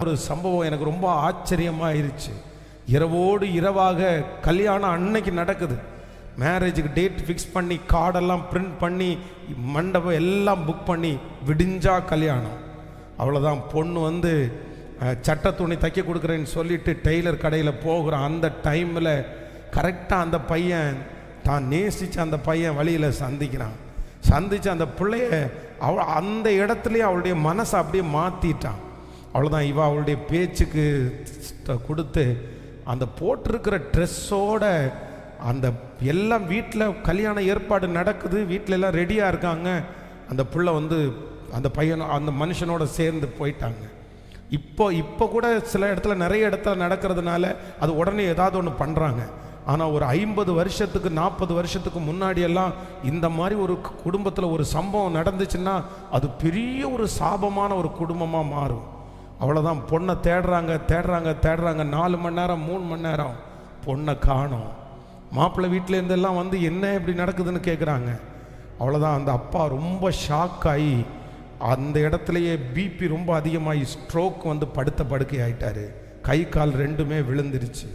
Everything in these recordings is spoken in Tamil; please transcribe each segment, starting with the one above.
ஒரு சம்பவம் எனக்கு ரொம்ப ஆச்சரியமாயிருச்சு. இரவோடு இரவாக கல்யாணம் அன்னைக்கு நடக்குது. மேரேஜுக்கு டேட் ஃபிக்ஸ் பண்ணி கார்டெல்லாம் பிரிண்ட் பண்ணி மண்டபம் எல்லாம் புக் பண்ணி விடிஞ்சா கல்யாணம். அவ்வளோதான் பொண்ணு வந்து சட்ட துணி தைக்க கொடுக்குறேன்னு சொல்லிட்டு டெய்லர் கடையில் போகிற அந்த டைமில் கரெக்டாக அந்த பையன் தான் நேசித்த அந்த பையன் வழியில் சந்திக்கிறான். சந்தித்து அந்த பிள்ளைய அவ அந்த இடத்துலையே அவளுடைய மனசை அப்படியே மாற்றிட்டான் அவ்வளோதான் இவ அவளுடைய பேச்சுக்கு கொடுத்து அந்த போட்டிருக்கிற ட்ரெஸ்ஸோட அந்த எல்லாம் வீட்டில் கல்யாண ஏற்பாடு நடக்குது வீட்டில் எல்லாம் ரெடியாக இருக்காங்க. அந்த புள்ள வந்து அந்த பையன் அந்த மனுஷனோட சேர்ந்து போயிட்டாங்க. இப்போ இப்போ கூட சில இடத்துல நிறைய இடத்துல நடக்கிறதுனால அது உடனே ஏதாவது ஒன்று பண்ணுறாங்க ஆனால் ஒரு ஐம்பது வருஷத்துக்கு நாற்பது வருஷத்துக்கு முன்னாடியெல்லாம் இந்த மாதிரி ஒரு குடும்பத்தில் ஒரு சம்பவம் நடந்துச்சுன்னா அது பெரிய ஒரு சாபமான ஒரு குடும்பமாக மாறும். அவ்வளோதான் பொண்ணை தேடுறாங்க தேடுறாங்க தேடுறாங்க. நாலு மணி நேரம் மூணு மணி நேரம். பொண்ணை காணும். மாப்பிள்ளை வீட்டில் இருந்தெல்லாம் வந்து என்ன இப்படி நடக்குதுன்னு கேட்குறாங்க அவ்வளோதான் அந்த அப்பா ரொம்ப ஷாக் ஆகி அந்த இடத்துலையே பிபி ரொம்ப அதிகமாகி ஸ்ட்ரோக் வந்து படுத்த படுக்கை ஆயிட்டாரு. கை கால் ரெண்டுமே விழுந்துருச்சு.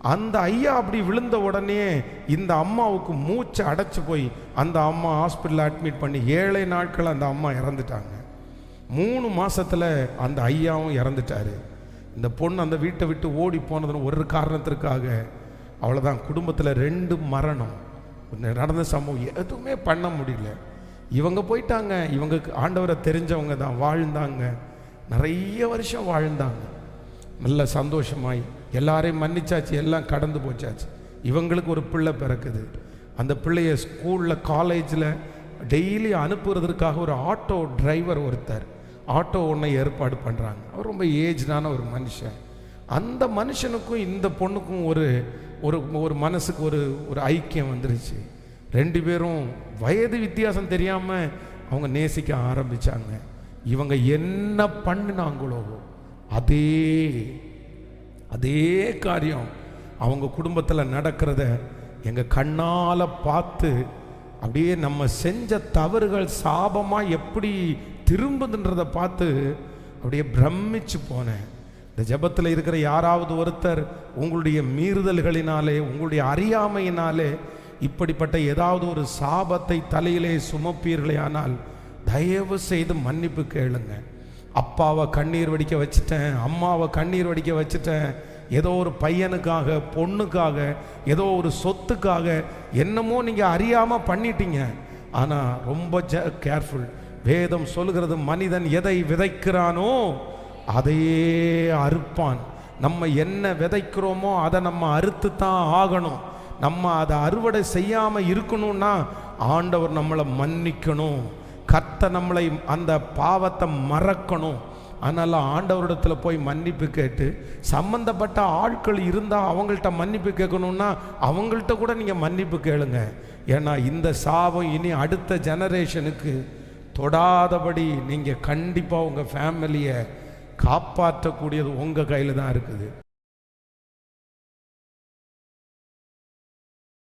அந்த ஐயா அப்படி விழுந்த உடனே இந்த அம்மாவுக்கு மூச்சு அடைச்சி போய் அந்த அம்மா ஹாஸ்பிட்டலில் அட்மிட் பண்ணி ஏழை நாட்கள் அந்த அம்மா இறந்துட்டாங்க. மூணு மாதத்தில் அந்த ஐயாவும் இறந்துட்டாரு. இந்த பொண்ணு அந்த வீட்டை விட்டு ஓடி போனதுன்னு ஒரு காரணத்திற்காக அவ்வளோதான் குடும்பத்தில் ரெண்டு மரணம். நடந்த சம்பவம் எதுவுமே பண்ண முடியல. இவங்க போயிட்டாங்க. இவங்களுக்கு ஆண்டவரை தெரிஞ்சவங்க தான் வாழ்ந்தாங்க. நிறைய வருஷம் வாழ்ந்தாங்க. நல்ல சந்தோஷமாய் எல்லாரையும் மன்னிச்சாச்சு எல்லாம் கடந்து போச்சாச்சு. இவங்களுக்கு ஒரு பிள்ளை பிறக்குது. அந்த பிள்ளைய ஸ்கூலில் காலேஜில் டெய்லி அனுப்புறதற்காக ஒரு ஆட்டோ டிரைவர் ஒருத்தர். ஆட்டோ ஒன்றை ஏற்பாடு பண்ணுறாங்க அவர் ரொம்ப ஏஜ்டான ஒரு மனுஷன். அந்த மனுஷனுக்கும் இந்த பொண்ணுக்கும் ஒரு ஒரு ஒரு மனசுக்கு ஒரு ஒரு ஐக்கியம் வந்துருச்சு. ரெண்டு பேரும் வயது வித்தியாசம் தெரியாமல் அவங்க நேசிக்க ஆரம்பித்தாங்க இவங்க என்ன பண்ணினாங்களோ அதே அதே காரியம் அவங்க குடும்பத்தில் நடக்கிறத எங்கள் கண்ணால் பார்த்து அப்படியே நம்ம செஞ்ச தவறுகள் சாபமாக எப்படி திரும்புதுன்றதை பார்த்து அப்படியே பிரமிச்சு போனேன். இந்த ஜெபத்தில் இருக்கிற யாராவது ஒருத்தர் உங்களுடைய மீறுதல்களினாலே உங்களுடைய அறியாமையினாலே இப்படிப்பட்ட ஏதாவது ஒரு சாபத்தை தலையிலே சுமப்பீர்களே ஆனால் தயவு செய்து மன்னிப்பு கேளுங்க. அப்பாவை கண்ணீர் வடிக்க வச்சுட்டேன் அம்மாவை கண்ணீர் வடிக்க வச்சுட்டேன். ஏதோ ஒரு பையனுக்காக பொண்ணுக்காக ஏதோ ஒரு சொத்துக்காக என்னமோ நீங்கள் அறியாமல் பண்ணிட்டீங்க. ஆனால் ரொம்ப ஜ கேர்ஃபுல் வேதம் சொல்கிறது மனிதன் எதை விதைக்கிறானோ அதையே அறுப்பான். நம்ம என்ன விதைக்கிறோமோ அதை நம்ம அறுத்து தான் ஆகணும். நம்ம அதை அறுவடை செய்யாமல் இருக்கணும்னா ஆண்டவர் நம்மளை மன்னிக்கணும். கத்த நம்மளை அந்த பாவத்தை மறக்கணும். அதனால் ஆண்டவரிடத்தில் போய் மன்னிப்பு கேட்டு சம்பந்தப்பட்ட ஆட்கள் இருந்தால் அவங்கள்ட்ட மன்னிப்பு கேட்கணும்னா அவங்கள்ட்ட கூட நீங்கள் மன்னிப்பு கேளுங்க. ஏன்னா இந்த சாபம் இனி அடுத்த ஜெனரேஷனுக்கு தொடாதபடி நீங்கள் கண்டிப்பாக உங்கள் ஃபேமிலியை காப்பாற்றக்கூடியது உங்கள் கையில் தான் இருக்குது.